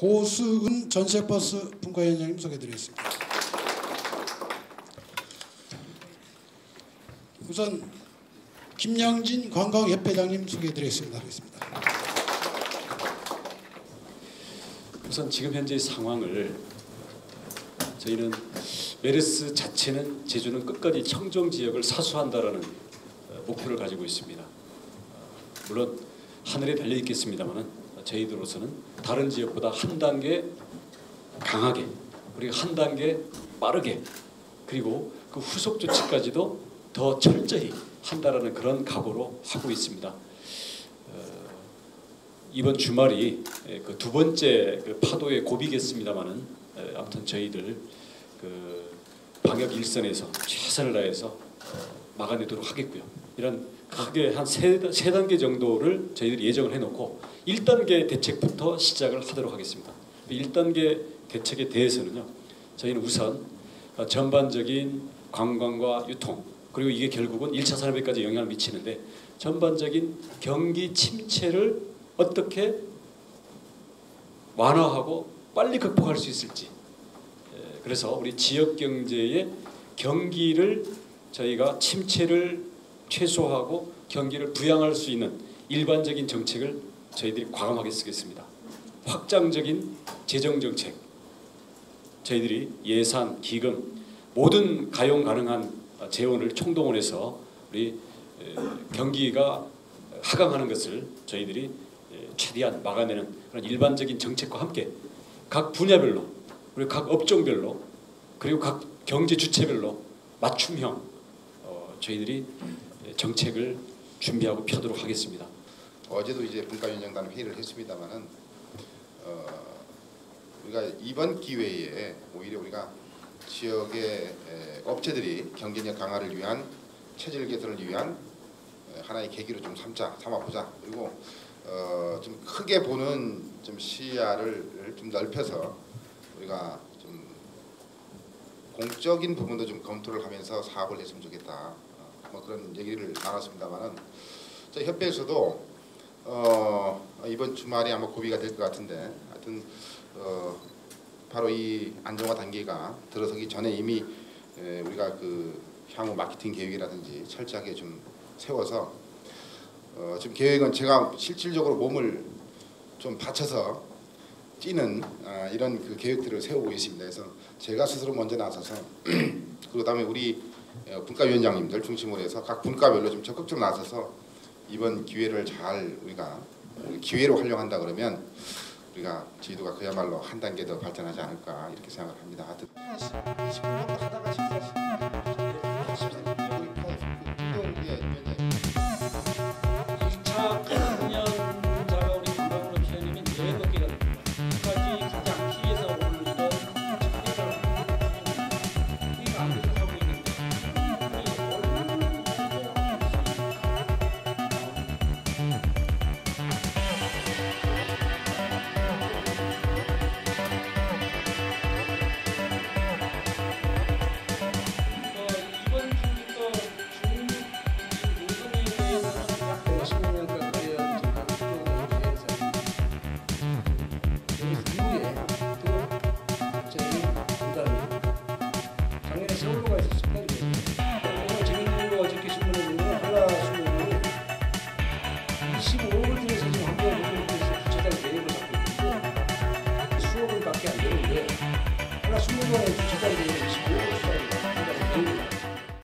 고수은 전세버스 분과위원장님 소개드리겠습니다. 우선 김양진 관광협회장님 소개드리겠습니다. 우선 지금 현재 상황을 저희는 메르스 자체는 제주는 끝까지 청정 지역을 사수한다라는 어, 목표를 가지고 있습니다. 어, 물론 하늘에 달려 있겠습니다만은 저희들로서는 다른 지역보다 한 단계 강하게 그리고 한 단계 빠르게 그리고 그 후속 조치까지도 더 철저히 한다라는 그런 각오로 하고 있습니다. 어, 이번 주말이 그 두 번째 그 파도의 고비겠습니다만은 아무튼 저희들 그 방역 일선에서 최선을 다해서 어, 막아내도록 하겠고요. 이런 크게 한세 세 단계 정도를 저희들이 예정을 해놓고 1단계 대책부터 시작을 하도록 하겠습니다. 1단계 대책에 대해서는요. 저희는 우선 어, 전반적인 관광과 유통 그리고 이게 결국은 1차 산업에까지 영향을 미치는데 전반적인 경기 침체를 어떻게 완화하고 빨리 극복할 수 있을지 예, 그래서 우리 지역 경제의 경기를 저희가 침체를 최소화하고 경기를 부양할 수 있는 일반적인 정책을 저희들이 과감하게 쓰겠습니다. 확장적인 재정 정책 저희들이 예산, 기금 모든 가용 가능한 재원을 총동원해서 우리 경기가 하강하는 것을 저희들이 최대한 막아내는 그런 일반적인 정책과 함께 각 분야별로 그리고 각 업종별로 그리고 각 경제 주체별로 맞춤형 어, 저희들이 정책을 준비하고 펴도록 하겠습니다. 어제도 이제 분과위원장단 회의를 했습니다만은 어, 우리가 이번 기회에 오히려 우리가 지역의 업체들이 경쟁력 강화를 위한 체질 개선을 위한 하나의 계기로 좀 삼자 삼아보자. 그리고 어, 좀 크게 보는 좀 시야를 좀 넓혀서 우리가 좀 공적인 부분도 좀 검토를 하면서 사업을 했으면 좋겠다. 어, 뭐 그런 얘기를 나눴습니다만은 협회에서도 어, 이번 주말에 아마 고비가 될 것 같은데 하여튼 어, 바로 이 안정화 단계가 들어서기 전에 이미 에, 우리가 그 향후 마케팅 계획이라든지 철저하게 좀 세워서 어, 지금 계획은 제가 실질적으로 몸을 좀 바쳐서 뛰는 아, 이런 그 계획들을 세우고 있습니다. 그래서 제가 스스로 먼저 나서서 그리고 다음에 우리 어, 분과위원장님들 중심으로 해서 각 분과별로 좀 적극적으로 나서서 이번 기회를 잘 우리가 기회로 활용한다 그러면 우리가 지도가 그야말로 한 단계 더 발전하지 않을까 이렇게 생각을 합니다. 하여튼 20분 정도